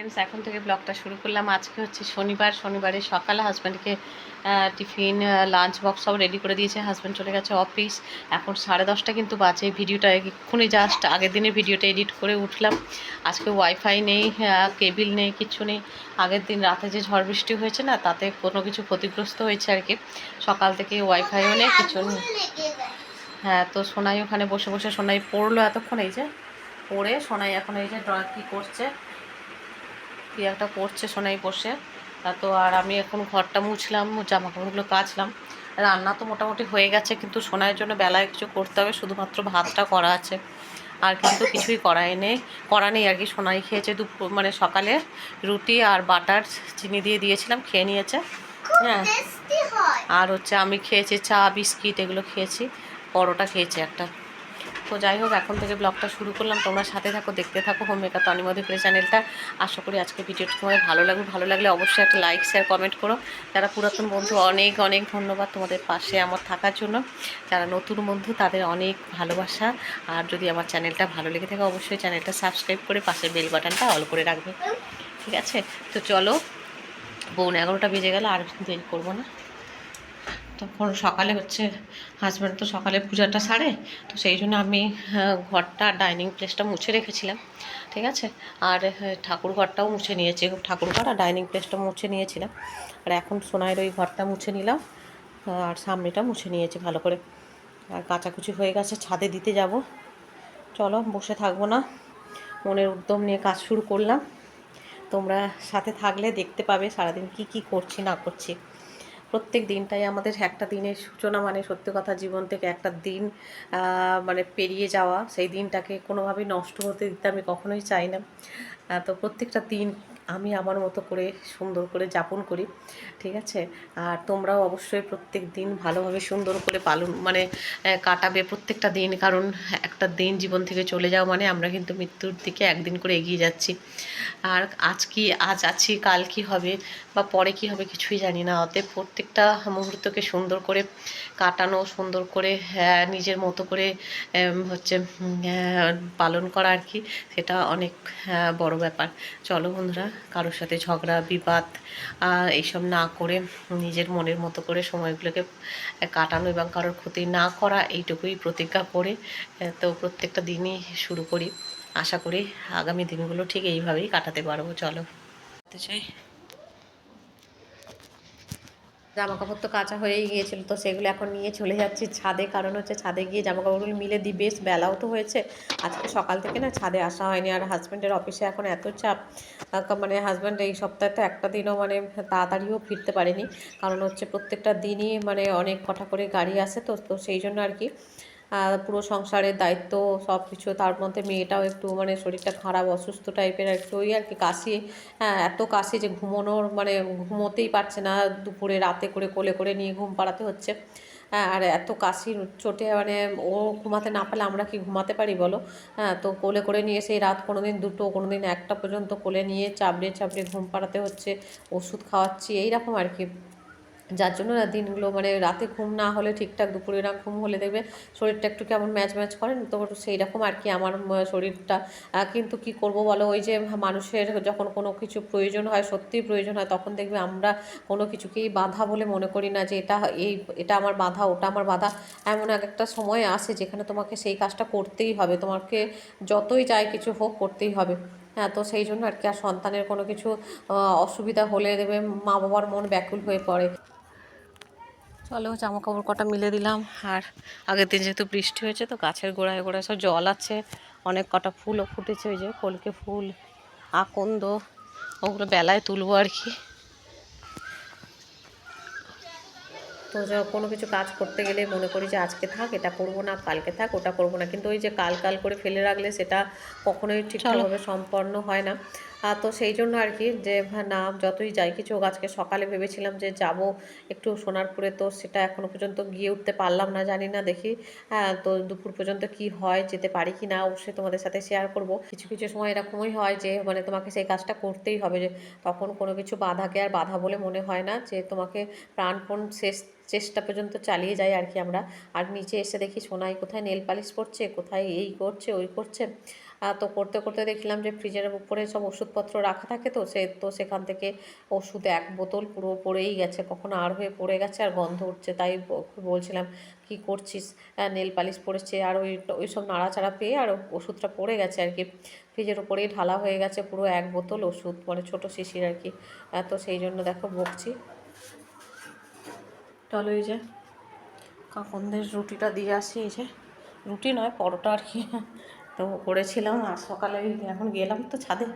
Friends এখন থেকে ব্লগটা শুরু করলাম। আজকে হচ্ছে শনিবার। শনিবারে সকালে হাজব্যান্ডকে টিফিন লাঞ্চ বক্স সব রেডি করে দিয়েছে। হাজব্যান্ড চলে গেছে অফিস এখন সাড়ে দশটা কিন্তু বাজে। ভিডিওটা এক্ষুনি জাস্ট আগের দিনের ভিডিওটা এডিট করে উঠলাম। আজকে ওয়াইফাই নেই কেবিল নেই কিছু নেই। আগের দিন রাতে যে ঝড় বৃষ্টি হয়েছে না, তাতে কোনো কিছু ক্ষতিগ্রস্ত হয়েছে আর কি। সকাল থেকে ওয়াইফাইও নেই, কিছু নেই। হ্যাঁ তো সোনাই ওখানে বসে বসে সোনাই পড়ল এতক্ষণ। এই যে, পড়ে সোনাই এখন এই যে ড্র কী করছে। কি একটা করছে সোনাই বসে। তা তো আর আমি এখন ঘরটা মুছলাম জামা কাপড়গুলো কাচলাম। রান্না তো মোটামুটি হয়ে গেছে কিন্তু সোনাইয়ের জন্য বেলায় কিছু করতে হবে শুধুমাত্র ভাতটা করা আছে। আর কিন্তু কিছুই করাই নেই করা নেই আর কি সোনাই খেয়েছে দুপুর মানে সকালে রুটি আর বাটার চিনি দিয়ে দিয়েছিলাম খেয়ে নিয়েছে। হ্যাঁ। আর হচ্ছে আমি খেয়েছি চা বিস্কিট এগুলো খেয়েছি পরোটা খেয়েছি একটা। তো যাই হোক, এখন থেকে ব্লগটা শুরু করলাম। তোমরা সাথে থাকো, দেখতে থাকো হোম মেকার তনিমধি করে চ্যানেলটা আশা করি আজকে ভিডিওটা তোমাদের ভালো লাগবে। ভালো লাগলে অবশ্যই একটা লাইক শেয়ার কমেন্ট করো। যারা পুরাতন বন্ধু, অনেক অনেক ধন্যবাদ তোমাদের পাশে আমার থাকার জন্য। যারা নতুন বন্ধু, তাদের অনেক ভালোবাসা। আর যদি আমার চ্যানেলটা ভালো লেগে থাকে, অবশ্যই চ্যানেলটা সাবস্ক্রাইব করে পাশের বেল বাটনটা অল করে রাখবে। ঠিক আছে? তো চলো বোন এগারোটা বেজে গেলে, আর দেরি করব না। তখন সকালে হচ্ছে হাজব্যান্ড তো সকালে পূজাটা সারে তো সেই জন্য আমি ঘরটা ডাইনিং প্লেসটা মুছে রেখেছিলাম ঠিক আছে? আর আহ, ঠাকুর ঘরটাও মুছে নিয়েছি ঠাকুর ঘর আর ডাইনিং প্লেসটা মুছে নিয়েছিলাম। আর এখন সোনাইয়ের ওই ঘরটা মুছে নিলাম আর সামনেটা মুছে নিয়েছি ভালো করে। আর কাচাকুচি হয়ে গেছে ছাদে দিতে যাব। চলো বসে থাকব না। মনের উদ্যম নিয়ে কাজ শুরু করলাম। তোমরা সাথে থাকলে দেখতে পাবে সারাদিন কি কি করছি না করছি। প্রত্যেক দিনটাই আমাদের একটা দিনের সূচনা মানে সত্য কথা জীবন থেকে একটা দিন মানে পেরিয়ে যাওয়া। সেই দিনটাকে কোনোভাবেই নষ্ট হতে দিতে আমি কখনোই চাই না। তো প্রত্যেকটা দিন আমি আমার মতো করে সুন্দর করে যাপন করি ঠিক আছে? আর তোমরাও অবশ্যই প্রত্যেক দিন ভালোভাবে সুন্দর করে পালন মানে কাটাবে প্রত্যেকটা দিন। কারণ একটা দিন জীবন থেকে চলে যাওয়া মানে আমরা কিন্তু মৃত্যুর দিকে একদিন করে এগিয়ে যাচ্ছি। আর আজ কি আজ আছি কাল কি হবে বা পরে কি হবে কিছুই জানি না। অতএব প্রত্যেকটা মুহূর্তকে সুন্দর করে কাটানো সুন্দর করে হ্যাঁ, নিজের মতো করে হচ্ছে পালন করা আর কি সেটা অনেক হ্যাঁ, বড় ব্যাপার। চলো বন্ধুরা কারোর সাথে ঝগড়া, বিবাদ এইসব না করে নিজের মনের মতো করে সময়গুলোকে কাটানো এবং কারোর ক্ষতি না করা, এইটুকুই প্রতিজ্ঞা করে তো প্রত্যেকটা দিনই শুরু করি। আশা করি আগামী দিনগুলো ঠিক এইভাবেই কাটাতে পারব। চলো। চাই জামা কাপড় তো কাঁচা হয়েই গিয়েছিল, তো সেগুলো এখন নিয়ে চলে যাচ্ছি ছাদে। কারণ হচ্ছে ছাদে গিয়ে জামা কাপড়গুলো মিলে দিই বেশ বেলাও তো হয়েছে। আজকে সকাল থেকে না ছাদে আসা হয়নি, আর হাজব্যান্ডের অফিসে এখন এত চাপ। মানে হাজব্যান্ড এই সপ্তাহে তো একটা দিনও মানে তাড়াতাড়িও ফিরতে পারেনি। কারণ হচ্ছে প্রত্যেকটা দিনই মানে অনেক কটা করে গাড়ি আসে তো তো সেই জন্য আর কি পুরো সংসারের দায়িত্ব সব কিছু তার মধ্যে মেয়েটাও একটু মানে শরীরটা খারাপ, অসুস্থ টাইপের একটু ওই আর কি কাশি হ্যাঁ এত কাশি যে ঘুমানোর মানে ঘুমোতেই পারছে না, দুপুরে রাতে করে কোলে করে নিয়ে ঘুম পাড়াতে হচ্ছে। হ্যাঁ আর এত কাশির চোটে মানে ও ঘুমাতে না পারলে আমরা কি ঘুমাতে পারি বলো? হ্যাঁ তো কোলে করে নিয়ে সেই রাত কোনো দিন দুটো কোনো দিন একটা পর্যন্ত কোলে নিয়ে চাপড়ে চাপড়ে ঘুম পাড়াতে হচ্ছে, ওষুধ খাওয়াচ্ছি, এইরকম আর কি। যার জন্য না দিনগুলো মানে রাতে ঘুম না হলে ঠিকঠাক দুপুরে না ঘুম হলে দেখবে শরীরটা একটু কেমন ম্যাচ ম্যাচ করে, তো সেই রকম আর কি আমার শরীরটা। কিন্তু কি করব বলো? ওই যে মানুষের যখন কোনো কিছু প্রয়োজন হয় সত্যিই প্রয়োজন হয়, তখন দেখবে আমরা কোনো কিছুকেই বাধা বলে মনে করি না যে এটা এই, এটা আমার বাধা, ওটা আমার বাধা। এমন এক একটা সময় আসে যেখানে তোমাকে সেই কাজটা করতেই হবে। তোমাকে যতই চাই কিছু হোক করতেই হবে। হ্যাঁ তো সেই জন্য আর কি আর সন্তানের কোনো কিছু অসুবিধা হলে দেবে মা বাবার মন ব্যাকুল হয়ে পড়ে। চলো জামা কাপড় কটা মিলে দিলাম। আর আগের দিন যেহেতু বৃষ্টি হয়েছে তো গাছের গোড়ায় গোড়ায় সব জল আছে। অনেক কটা ফুলও ফুটেছে ওই যে কলকে ফুল আকন্দ ওগুলো বেলায় তুলবো আর কি। তো য- কোনো কিছু কাজ করতে গেলে মনে করি যে আজকে থাক এটা করব না কালকে থাক ওটা করব না। কিন্তু ওই যে কাল কাল করে ফেলে রাখলে সেটা কখনোই ঠিকঠাকভাবে সম্পন্ন হয় না। তো সেই জন্য আর কি যে না, যতই যাই, কিছু আজকে সকালে ভেবেছিলাম যে যাব একটু সোনারপুরে, তো সেটা এখনও পর্যন্ত গিয়ে উঠতে পারলাম না, জানি না দেখি। হ্যাঁ তো দুপুর পর্যন্ত কি হয়, যেতে পারি কি না, অবশ্যই তোমাদের সাথে শেয়ার করব। কিছু কিছু সময় এরকমই হয় যে মানে তোমাকে সেই কাজটা করতেই হবে যে, তখন কোনো কিছু বাধাকে আর বাধা বলে মনে হয় না, যে তোমাকে প্রাণপণ শেষ, চেষ্টা পর্যন্ত চালিয়ে যাই আর কি আমরা। আর নিচে এসে দেখি সোনাই কোথায় নেল পালিশ করছে, কোথায় এই করছে, ওই করছে। তো করতে করতে দেখলাম যে ফ্রিজের উপরে সব ওষুধপত্র রাখা থাকে তো, সে, তো সেখান থেকে ওষুধ এক বোতল পুরো পড়েই গেছে, কখনো আর হয়ে পড়ে গেছে আর গন্ধ উঠছে, তাই বলছিলাম, কি করছিস? নেল পালিশ পড়েছে আর ওই ওই সব নাড়াচাড়া পেয়ে আর ওষুধটা পড়ে গেছে আর কি ফ্রিজের উপরেই ঢালা হয়ে গেছে পুরো এক বোতল ওষুধ মানে ছোটো শিশির আর কি তো সেই জন্য দেখো বকছি চলো এই যে, কাকনদের রুটিটা দিয়ে আসি, এই যে, রুটি নয়, পরোটা আর কি তো করেছিলাম আর সকালে এখন গেলাম তো ছাদে।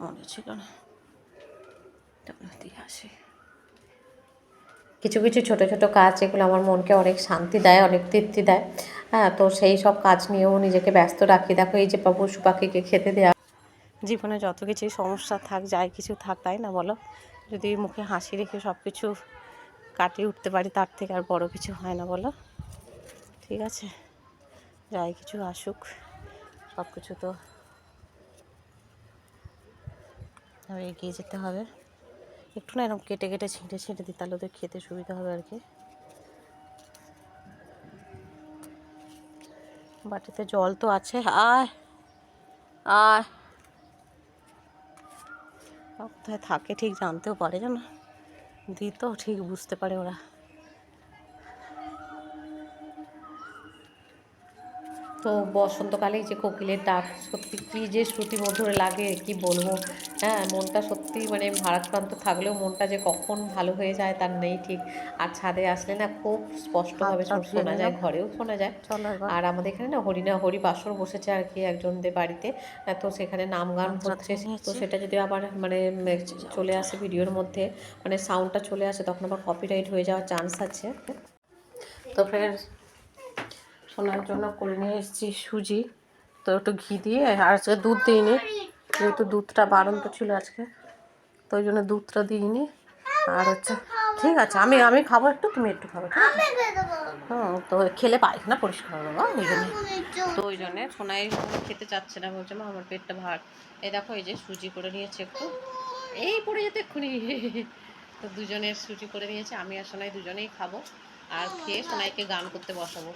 মনে ছিল না কিছু কিছু ছোট ছোট কাজ এগুলো আমার মনকে অনেক শান্তি দেয়, অনেক তৃপ্তি দেয়। হ্যাঁ তো সেই সব কাজ নিয়েও নিজেকে ব্যস্ত রাখি। দেখো, এই যে পশু পাখিকে খেতে দেওয়া জীবনে যত কিছুই সমস্যা থাক, যাই কিছু থাক, তাই না বলো? যদি মুখে হাসি রেখে সব কিছু কাটিয়ে উঠতে পারি, তার থেকে আর বড় কিছু হয় না বলো? ঠিক আছে? যাই, কিছু আসুক সব কিছু তো এগিয়ে যেতে হবে। একটু না এরকম কেটে কেটে ছিঁটে ছিঁটে দিই, তাহলে ওদের খেতে সুবিধা হবে আর কি। বাটিতে জল তো আছে, আয় আয়। কোথায় থাকে, ঠিক জানতেও পারে জানো? দিত, ঠিক বুঝতে পারে ওরা। তো বসন্তকালেই যে কোকিলের ডাক সত্যি কী যে শ্রুতি মধুর লাগে কি বলব? হ্যাঁ মনটা সত্যি মানে ভারাক্রান্ত থাকলেও মনটা যে কখন ভালো হয়ে যায় তার নেই ঠিক। আর ছাদে আসলে না খুব স্পষ্টভাবে টাত শোনা যায় ঘরেও শোনা যায়। আর আমাদের এখানে না হরিণা হরি বাসর বসেছে আর কি একজনদের বাড়িতে। তো সেখানে নাম গান হচ্ছে। তো সেটা যদি আবার মানে চলে আসে ভিডিওর মধ্যে মানে সাউন্ডটা চলে আসে তখন আবার কপিরাইট হয়ে যাওয়ার চান্স আছে। তো ফ্রেন্ডস সোনার জন্য করে নিয়ে এসেছি সুজি। তো একটু ঘি দিয়ে, আর আজকে দুধ দিইনি, যেহেতু দুধটা বাড়ন্ত ছিল আজকে, তো ওই জন্য দুধটা দিইনি। আর হচ্ছে, ঠিক আছে, আমি আমি খাব একটু, তুমি একটু খাবে হুম, তো খেলে পায়খানা পরিষ্কার হবে বাবা ওই জন্য। তো ওই জন্যে সোনাই খেতে চাচ্ছে না, বলছে, মা, আমার পেটটা ভার। এই দেখো, এই যে সুজি করে নিয়েছে একটু। এই পড়ে যেতে এক্ষুনি। তো দুজনের সুজি করে নিয়েছে, আমি আর সোনাই দুজনেই খাব। আর খেয়ে সোনাইকে গান করতে বসাবো।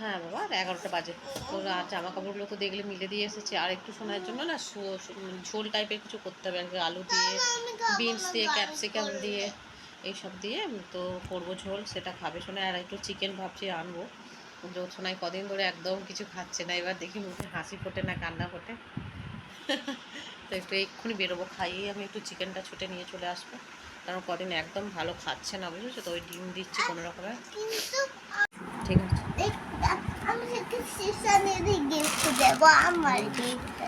হ্যাঁ বাবা, এগারোটা বাজে। তো আর জামা কাপড়গুলো তো দেখলে মিলে দিয়ে এসেছি। আর একটু সোনার জন্য না ঝোল টাইপের কিছু করতে হবে। আর আলু দিয়ে বিনস দিয়ে ক্যাপসিকাম দিয়ে, এইসব দিয়ে তো করব ঝোল, সেটা খাবে শোনা আর একটু চিকেন ভাবছি আনব। জোৎসনায় কদিন ধরে একদম কিছু খাচ্ছে না। এবার দেখি মুখে হাসি ফোটে না কান্না ফোটে। তো একটু এক্ষুনি বেরোবো, খাইয়ে আমি একটু চিকেনটা ছুটে নিয়ে চলে আসব। কারণ কদিন একদম ভালো খাচ্ছে না, বুঝেছ? তো ওই ডিম দিচ্ছি কোনো রকমে। কিন্তু ঠিক আছে। আমি গিফট দেবো আমার গিফট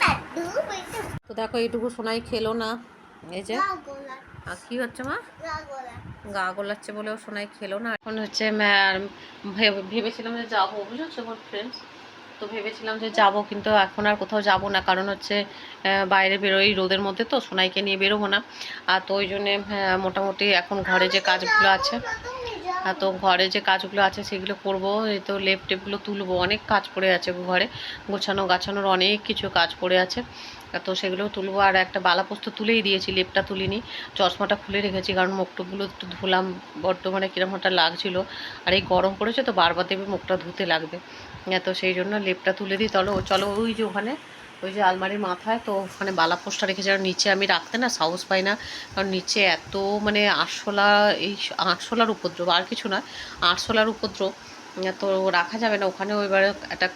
লাড্ডু বেটে তো দেখো এইটুকু সোনাই খেলো না। এই যে আর কি হচ্ছে মা? গা গোলাচ্ছে বলেও সোনাই খেলো না। এখন হচ্ছে ভেবেছিলাম যে যাব বুঝেছ ফ্রেন্ডস তো ভেবেছিলাম যে যাব, কিন্তু এখন আর কোথাও যাব না। কারণ হচ্ছে বাইরে বেরোই রোদের মধ্যে তো, সোনাইকে নিয়ে বেরোবো না। আর তো ওই জন্যে মোটামুটি এখন ঘরে যে কাজগুলো আছে আর তো ঘরে যে কাজগুলো আছে সেগুলো করব। এই তো লেপ টেপগুলো তুলবো, অনেক কাজ পড়ে আছে ঘরে। গোছানো গাছানোর অনেক কিছু কাজ পড়ে আছে। তো সেগুলো তুলবো। আর একটা বালাপোস্ত তুলেই দিয়েছি, লেপটা তুলিনি। চশমাটা খুলে রেখেছি, কারণ মুখটুকগুলো একটু ধুলাম। বড্ড মানে কিরম একটা লাগছিল। আর এই গরম পড়েছে তো, বারবার দেবে মুখটা ধুতে লাগবে। তো সেই জন্য লেপটা তুলে দিই। চলো চলো ওই যে ওখানে, ওই যে আলমারির মাথায়, তো ওখানে বালাপোস্টটা রেখেছি। আর নিচে আমি রাখতে না সাহস পাই না, কারণ নিচে এত মানে আরশোলা, এই আরশোলার উপদ্রব, আর কিছু না, আরশোলার উপদ্রব তো রাখা যাবে না। ওখানে এবারে একটা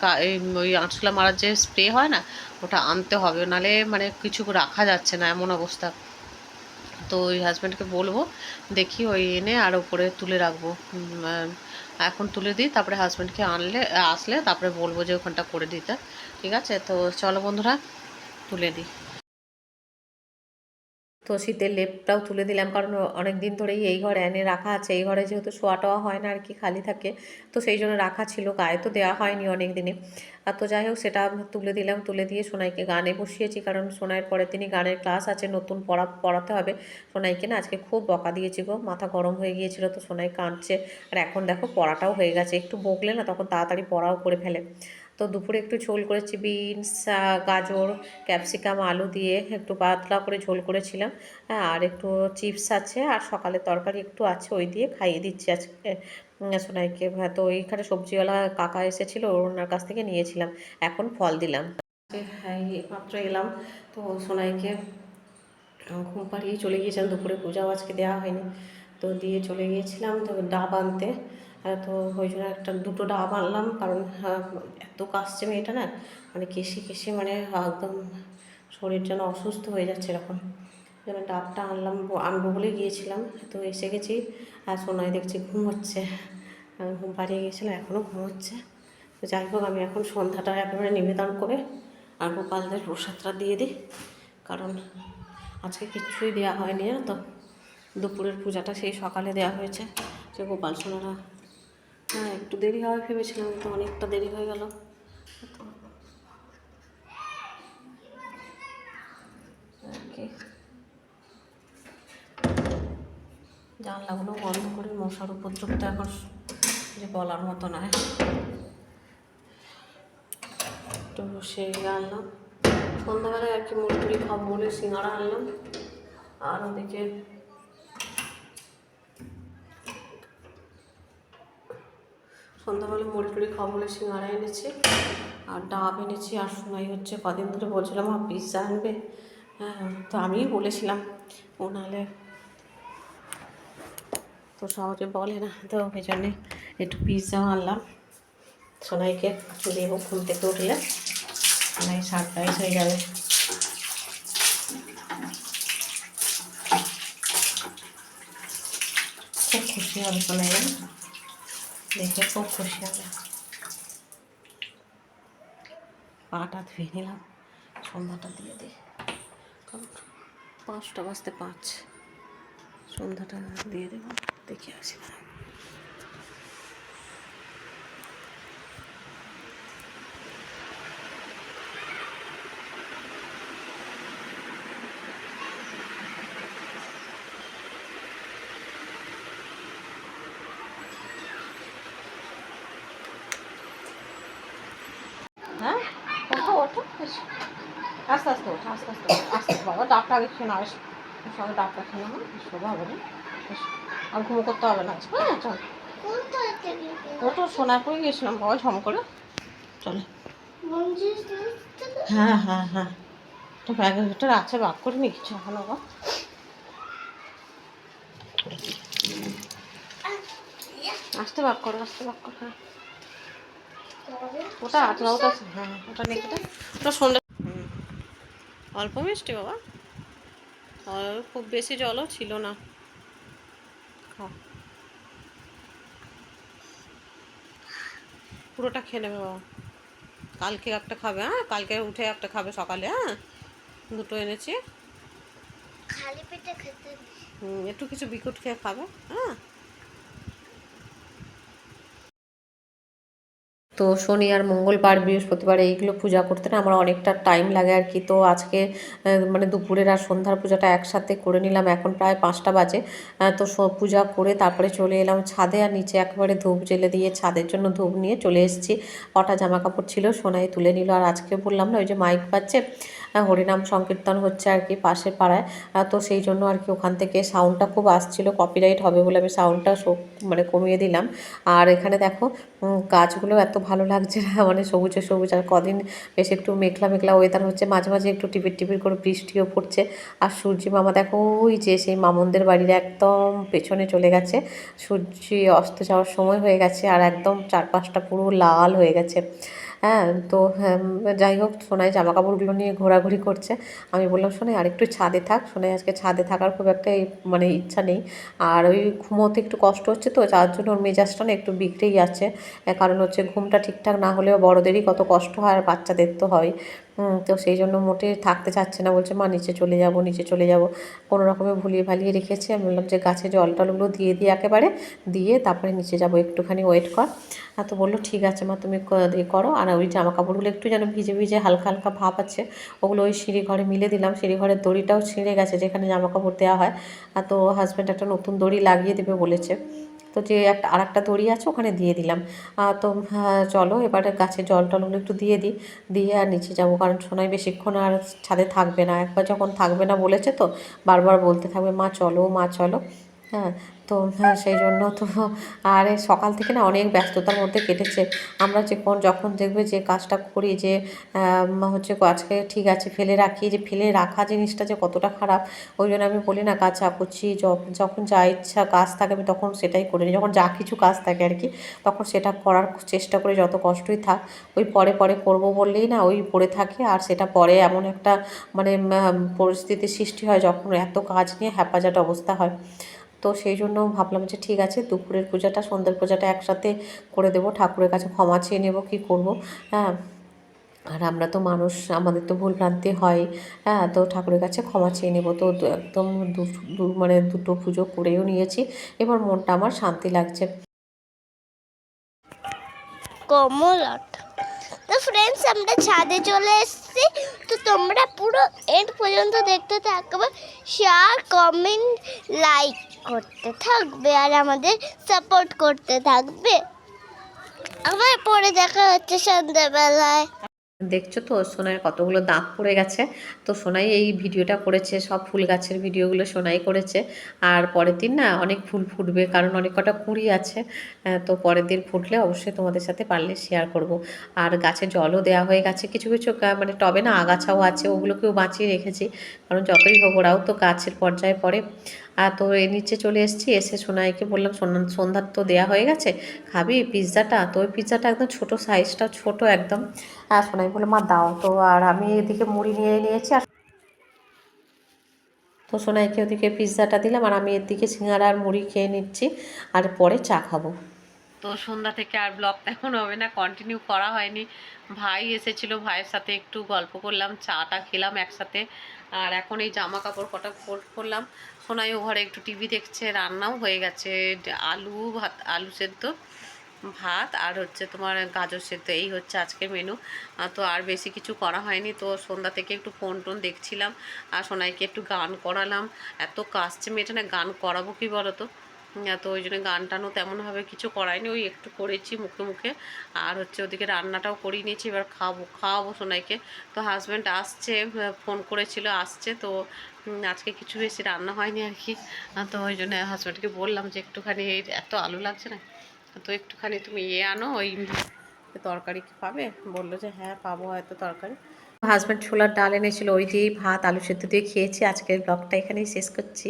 ওই আরশোলা মারার যে স্প্রে হয় না, ওটা আনতে হবে। নালে মানে কিছু রাখা যাচ্ছে না, এমন অবস্থা। তো ওই হাজব্যান্ডকে বলব, দেখি ওই এনে আর ওপরে তুলে রাখব। এখন তুলে দিই, তারপরে হাজব্যান্ডকে আনলে, আসলে তারপরে বলব যে ওখানটা করে দিতে। ঠিক আছে? তো চলো বন্ধুরা, তুলে দিই। তো শীতের লেপটাও তুলে দিলাম, কারণ অনেক দিন ধরেই এই ঘরে এনে রাখা আছে। এই ঘরে যেহেতু শোয়া টোয়া হয় না আর কি, খালি থাকে, তো সেই জন্য রাখা ছিল, গায়ে তো দেওয়া হয়নি অনেক দিনে আর তো যাই হোক, সেটা তুলে দিলাম, তুলে দিয়ে সোনাইকে গানে বসিয়েছি, কারণ সোনাইয়ের পরে তিনি গানের ক্লাস আছে, নতুন পড়া, পড়াতে হবে। সোনাইকে না আজকে খুব বকা দিয়েছি গো, মাথা গরম হয়ে গিয়েছিল, তো সোনাই কাঁদছে। আর এখন দেখো পড়াটাও হয়ে গেছে, একটু বকলে না তখন তাড়াতাড়ি পড়াও করে ফেলে। তো দুপুরে একটু ঝোল করেছি বিনস গাজর, ক্যাপসিকাম, আলু দিয়ে একটু পাতলা করে ঝোল করেছিলাম। আর একটু চিপস আছে, আর সকালে তরকারি একটু আছে, ওই দিয়ে খাইয়ে দিচ্ছি আজকে। সোনাইকে তো ওইখানে সবজিওয়ালা কাকা এসেছিল, ওনার কাছ থেকে নিয়েছিলাম, এখন ফল দিলাম। মাত্র এলাম, তো সোনাইকে ঘুম পাড়িয়ে চলে গিয়েছিলাম, দুপুরে পূজাও আজকে দেওয়া হয়নি, তো দিয়ে চলে গিয়েছিলাম, তো ডাব আনতে। তো ওই জন্য একটা দুটো ডাব আনলাম কারণ আহ, এত কাশছে মেয়েটা না মানে কেশি কেশি মানে একদম শরীর যেন অসুস্থ হয়ে যাচ্ছে এরকম। যেন ডাবটা আনলাম আনব বলে গিয়েছিলাম তো এসে গেছি আর সোনায় দেখছি ঘুমোচ্ছে আমি ঘুম পাড়িয়ে গিয়েছিলাম এখনও ঘুম হচ্ছে। তো যাই হোক আমি এখন সন্ধ্যাটা একেবারে নিবেদন করে আর গোপালদের প্রসাদটা দিয়ে দিই কারণ আজকে কিচ্ছুই দেওয়া হয়নি না তো? দুপুরের পূজাটা সেই সকালে দেওয়া হয়েছে যে গোপাল সোনারা হ্যাঁ একটু দেরি হয় ভেবেছিলাম, তো অনেকটা দেরি হয়ে গেল। জানলাগুলো বন্ধ করে মশার উপদ্রবটা এখন যে বলার মতো নয়। তো সেই আনলাম। সন্ধ্যাবেলায় আর কি মুড়ি খাব বলে সিঙ্গাড়া আনলাম। আর ওদিকে সন্ধ্যাবেলা মুড়ি টুড়ি খাব বলে সিঙ্গাড়া এনেছি আর ডাব এনেছি আর সময় হচ্ছে কদিন ধরে বলছিলাম আর পিৎজা আনবে। হ্যাঁ তো আমিই বলেছিলাম, ও নাহলে তো সহজে বলে না, তো ওই জন্যে একটু পিৎজাও আনলাম। সোনাইকে দেবো ঘুম থেকে উঠলে, সোনাই সারপ্রাইজ হয়ে যাবে খুব খুশি হবে সোনাই? দেখে খুব খুশি হবে। পাটা ধুয়ে নিলাম, সন্ধ্যাটা দিয়ে দিই। কারণ পাঁচটা বাজতে পাঁচ। সন্ধ্যাটা দিয়ে দেবো দেখে আসি। আস্তে আস্তে আস্তে আস্তে বাবা ডাক্তার আগে খেয়ে নাও সঙ্গে ডাক্তার খেয়ে নাও এসো হবে না আর ঘুমো করতে হবে না হ্যাঁ চল। থেকে ওটো সোনারপুরে গিয়েছিলাম বাবা, ঝম করে। চলো। হ্যাঁ হ্যাঁ হ্যাঁ। তো ব্যাগের ভিতরে আছে বাক করে নি, কিছু এখন আবার আসতে বাক করো, আসতে বাক করো হ্যাঁ। ওটা ওটা হ্যাঁ ওটা নেই ওটা সন্ধ্যা অল্প মিষ্টি বাবা। খুব বেশি জলও ছিল না। খাও পুরোটা খেয়ে নেবে বাবা। কালকে একটা খাবে হ্যাঁ? কালকে উঠে একটা খাবে সকালে হ্যাঁ? দুটো এনেছি। খালি পেটে খেতে হুম, একটু কিছু বিকুট খেয়ে খাবে হ্যাঁ? তো শনি আর মঙ্গলবার বৃহস্পতিবার এইগুলো পূজা করতে না আমার অনেকটা টাইম লাগে আর কি। তো আজকে মানে দুপুরের আর সন্ধ্যার পূজাটা একসাথে করে নিলাম। এখন প্রায় পাঁচটা বাজে। তো পূজা করে তারপরে চলে এলাম ছাদে আর নিচে একবারে ধূপ জেলে দিয়ে ছাদের জন্য ধূপ নিয়ে চলে এসেছি। কটা জামা কাপড় ছিল সোনায় তুলে নিল। আর আজকে বললাম না, ওই যে মাইক পাচ্ছে হরিনাম সংকীর্তন হচ্ছে আর কি পাশের পাড়ায়। তো সেই জন্য আর কি ওখান থেকে সাউন্ডটা খুব আসছিল কপিরাইট হবে বলে আমি সাউন্ডটা মানে কমিয়ে দিলাম। আর এখানে দেখো গাছগুলো এত ভালো লাগছে না মানে সবুজে সবুজ, আর কদিন বেশ একটু মেঘলা মেঘলা ওয়েদার হচ্ছে, মাঝে মাঝে একটু টিপির টিপির করে বৃষ্টিও পড়ছে। আর সূর্যি মামা দেখো, ওই যে সেই মামনদের বাড়ির একদম পেছনে চলে গেছে। সূর্য অস্ত যাওয়ার সময় হয়ে গেছে, আর একদম চারপাশটা পুরো লাল হয়ে গেছে। হ্যাঁ তো হ্যাঁ, যাই হোক সোনাই জামা কাপড়গুলো নিয়ে ঘোরাঘুরি করছে। আমি বললাম সোনাই আর একটু ছাদে থাক। সোনাই আজকে ছাদে থাকার খুব একটা মানে ইচ্ছা নেই। আর ওই ঘুমোতে একটু কষ্ট হচ্ছে তো যার জন্য ওর মেজাজটা না একটু বিগড়েই যাচ্ছে কারণ হচ্ছে ঘুমটা ঠিকঠাক না হলেও বড়দেরই কত কষ্ট হয় আর বাচ্চাদের তো হয়। তো সেই জন্য মোটে থাকতে চাচ্ছে না, বলছে, মা, নিচে চলে যাব, নিচে চলে যাব। কোনো রকমে ভুলিয়ে ভালিয়ে রেখেছে। আমি বললাম যে, গাছে জল টলগুলো দিয়ে দিই একেবারে, দিয়ে তারপরে নিচে যাব। একটুখানি ওয়েট কর। আর তো বলল, ঠিক আছে মা, তুমি করো। আর ওই জামা কাপড়গুলো একটু যেন ভিজে ভিজে হালকা হালকা ভাব আছে, ওগুলো ওই সিঁড়ি ঘরে মিলে দিলাম। সিঁড়ি ঘরের দড়িটাও ছিঁড়ে গেছে, যেখানে জামা কাপড় দেওয়া হয়। আর তো হাজব্যান্ড একটা নতুন দড়ি লাগিয়ে দেবে বলেছে। তো যে একটা আর একটা দড়ি আছে ওখানে দিয়ে দিলাম। তো চলো এবারে গাছে জল টলগুলো একটু দিয়ে দিই। দিয়ে আর নিচে যাব, কারণ সোনাই বেশিক্ষণ আর ছাদে থাকবে না। একবার যখন থাকবে না বলেছে তো, বারবার বলতে থাকবে, মা, চলো মা, চলো। হ্যাঁ তো হ্যাঁ সেই জন্য তো আর সকাল থেকে না অনেক ব্যস্ততার মধ্যে কেটেছে। আমরা যে কোন যখন দেখবে যে কাজটা করি যে হচ্ছে আজকে ঠিক আছে, ফেলে রাখি, যে ফেলে রাখা জিনিসটা যে কতটা খারাপ, ওই জন্য আমি বলি না কুচি য- যখন যা ইচ্ছা কাজ থাকে আমি তখন সেটাই করে নিই। যখন যা কিছু কাজ থাকে আর কি, তখন সেটা করার চেষ্টা করি যত কষ্টই থাক। ওই পরে পরে করব বললেই না ওই পড়ে থাকে আর সেটা পরে এমন একটা মানে পরিস্থিতির সৃষ্টি হয় যখন এত কাজ নিয়ে হ্যাপাজাট অবস্থা হয়। তো সেই জন্য ভাবলাম যে ঠিক আছে, দুপুরের পূজাটা, সন্ধ্যের পূজাটা একসাথে করে দেবো। ঠাকুরের কাছে ক্ষমা চেয়ে নেব, কী করব? হ্যাঁ। আর আমরা তো মানুষ, আমাদের তো ভুল ভ্রান্তি হয়। হ্যাঁ তো ঠাকুরের কাছে ক্ষমা চেয়ে নেব। তো একদম দু- মানে দুটো পুজো করেও নিয়েছি। এবার মনটা আমার শান্তি লাগছে। কমলাট তো ফ্রেন্ডস আমরা ছাদে চলে এসেছি। তো তোমরা পুরো এন্ড পর্যন্ত দেখতে থাকবে শেয়ার কমেন্ট লাইক করতে থাকবে আর আমাদের সাপোর্ট করতে থাকবে। আবার পরে দেখা হচ্ছে সন্ধ্যাবেলায়। দেখছ তো সোনার কতগুলো দাঁত পড়ে গেছে। তো সোনাই এই ভিডিওটা করেছে, সব ফুল গাছের ভিডিওগুলো সোনাই করেছে। আর পরের দিন না অনেক ফুল ফুটবে, কারণ অনেক কটা কুড়ি আছে। তো পরের দিন ফুটলে অবশ্যই তোমাদের সাথে পারলে শেয়ার করব। আর গাছে জলও দেওয়া হয়ে গেছে, কিছু কিছু মানে টবে না আগাছাও আছে, ওগুলোকেও বাঁচিয়ে রেখেছি। কারণ যতই হোক, ওরাও তো গাছের পর্যায়ে পড়ে। আর তো এর নিচে চলে এসেছি, এসে সোনাইকে বললাম, সোনা সন্ধ্যার তো দেওয়া হয়ে গেছে, খাবি পিৎজাটা? তো ওই পিৎজাটা একদম ছোট সাইজটা, ছোট একদম। আর সোনাই বলে মা, দাও। তো আর আমি এদিকে মুড়ি নিয়ে নিয়েছি, আর তো সোনাইকে ওদিকে পিৎজাটা দিলাম, আর আমি এদিকে সিঙ্গারা আর মুড়ি খেয়ে নিচ্ছি, আর পরে চা খাব। তো সন্ধ্যা থেকে আর ব্লগ এখন হবে না কন্টিনিউ করা হয়নি। ভাই এসেছিল, ভাইয়ের সাথে একটু গল্প করলাম, চাটা খেলাম একসাথে, আর এখন এই জামা কাপড় কটা ফোল্ড করলাম। সোনাইও ঘরে একটু টিভি দেখছে, রান্নাও হয়ে গেছে। আলু ভাত, আলু সেদ্ধ, ভাত আর হচ্ছে তোমার গাজর সেদ্ধ, এই হচ্ছে আজকের মেনু তো আর বেশি কিছু করা হয়নি, তো সন্ধ্যা থেকে একটু ফোন টোন দেখছিলাম। আর সোনাইকে একটু গান করালাম। এত কাজ মেয়েটা না, গান করাবো কি বলো তো তো ওই জন্য গান টানও তেমনভাবে কিছু করায়নি ওই একটু করেছি মুখে মুখে। আর হচ্ছে ওদিকে রান্নাটাও করিয়ে নিয়েছি, এবার খাব, খাওয়াবো সোনাইকে। তো হাজব্যান্ড আসছে ফোন করেছিল, আসছে, তো আজকে কিছু বেশি রান্না হয়নি আর কি। তো ওই জন্য হাজব্যান্ডকে বললাম যে একটুখানি এত আলু লাগছে না, তো একটুখানি তুমি ইয়ে আনো, ওই তরকারি কি পাবে? বলল যে হ্যাঁ পাবো হয়তো তরকারি। হাজব্যান্ড ছোলার ডাল এনেছিল, ওই দিয়েই ভাত, আলু সেদ্ধ দিয়ে খেয়েছি, আজকের ব্লগটা এখানেই শেষ করছি।